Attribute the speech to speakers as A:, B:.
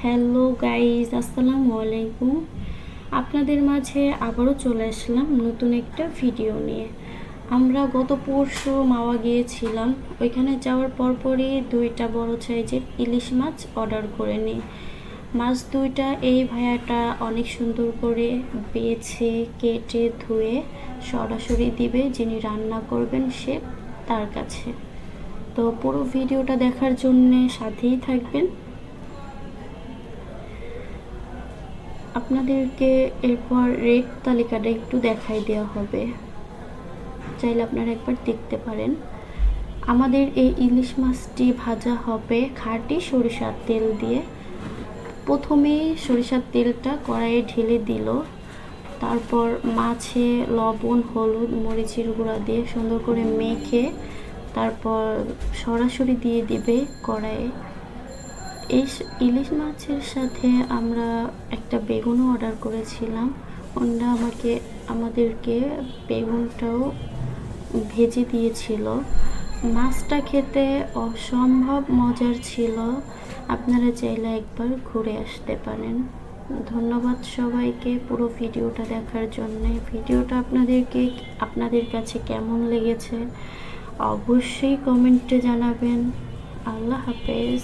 A: Hello guys আসসালামু আলাইকুম। আপনাদের মাঝে আবারও চলে আসলাম নতুন একটা ভিডিও নিয়ে। আমরা গত পরশু মাওয়া গিয়েছিলাম। ওইখানে যাওয়ার পরপরই দুইটা বড় সাইজের ইলিশ মাছ অর্ডার করে নিই। মাছ দুইটা এই ভায়াটা অনেক সুন্দর করে বেছে, কেটে, ধুয়ে সরাসরি দিবে যিনি রান্না করবেন সে তার কাছে। তো পুরো ভিডিওটা দেখার জন্যে সাথেই থাকবেন। আপনাদেরকে এরপর রেট তালিকাটা একটু দেখাই দেওয়া হবে। চাইলে আপনারা একবার দেখতে পারেন। আমাদের এই ইলিশ মাছটি ভাজা হবে খাঁটি সরিষার তেল দিয়ে। প্রথমে সরিষার তেলটা কড়াইয়ে ঢেলে দিল। তারপর মাছে লবণ, হলুদ, মরিচের গুঁড়া দিয়ে সুন্দর করে মেখে তারপর সরাসরি দিয়ে দিবে কড়াইয়ে। এই ইলিশ মাছের সাথে আমরা একটা বেগুনও অর্ডার করেছিলাম। ওনারা আমাকে, আমাদেরকে বেগুনটাও ভেজে দিয়েছিল। মাছটা খেতে অসম্ভব মজার ছিল। আপনারা চাইলে একবার ঘুরে আসতে পারেন। ধন্যবাদ সবাইকে পুরো ভিডিওটা দেখার জন্য। ভিডিওটা আপনাদেরকে, আপনাদের কাছে কেমন লেগেছে অবশ্যই কমেন্টে জানাবেন। আল্লাহ হাফেজ।